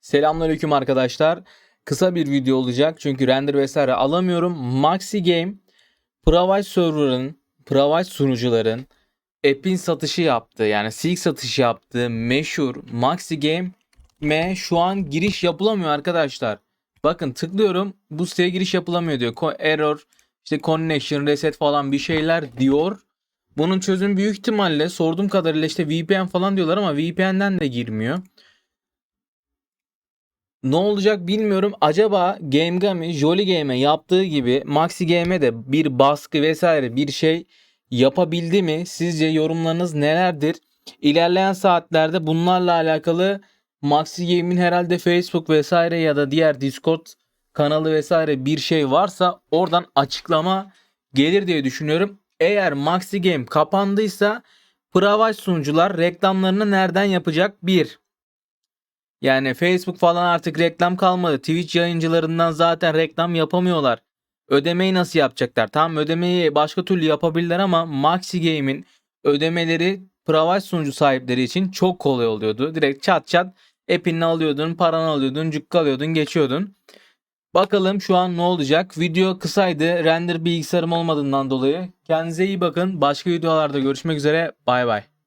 Selamünaleyküm arkadaşlar. Kısa bir video olacak çünkü render vesaire alamıyorum. Maxi Game Private Server'ın, Private sunucuların app'in satışı yaptığı yani silk satışı yaptığı meşhur Maxi Game'e şu an giriş yapılamıyor arkadaşlar. Bakın tıklıyorum bu siteye giriş yapılamıyor diyor. Error, işte connection, reset falan bir şeyler diyor. Bunun çözümü büyük ihtimalle sorduğum kadarıyla işte VPN falan diyorlar ama VPN'den de girmiyor. Ne olacak bilmiyorum. Acaba Gamegami Jolly Game'e yaptığı gibi Maxi Game'e de bir baskı vesaire bir şey yapabildi mi? Sizce yorumlarınız nelerdir? İlerleyen saatlerde bunlarla alakalı Maxi Game'in herhalde Facebook vesaire ya da diğer Discord kanalı vesaire bir şey varsa oradan açıklama gelir diye düşünüyorum. Eğer Maxi Game kapandıysa Private sunucular reklamlarını nereden yapacak? 1. Yani Facebook falan artık reklam kalmadı. Twitch yayıncılarından zaten reklam yapamıyorlar. Ödemeyi nasıl yapacaklar? Tamam ödemeyi başka türlü yapabilirler ama Maxi Game'in ödemeleri private sunucu sahipleri için çok kolay oluyordu. Direkt çat çat app'ini alıyordun, paranı alıyordun, cukka alıyordun, geçiyordun. Bakalım şu an ne olacak? Video kısaydı. Render bilgisayarım olmadığından dolayı. Kendinize iyi bakın. Başka videolarda görüşmek üzere. Bay bay.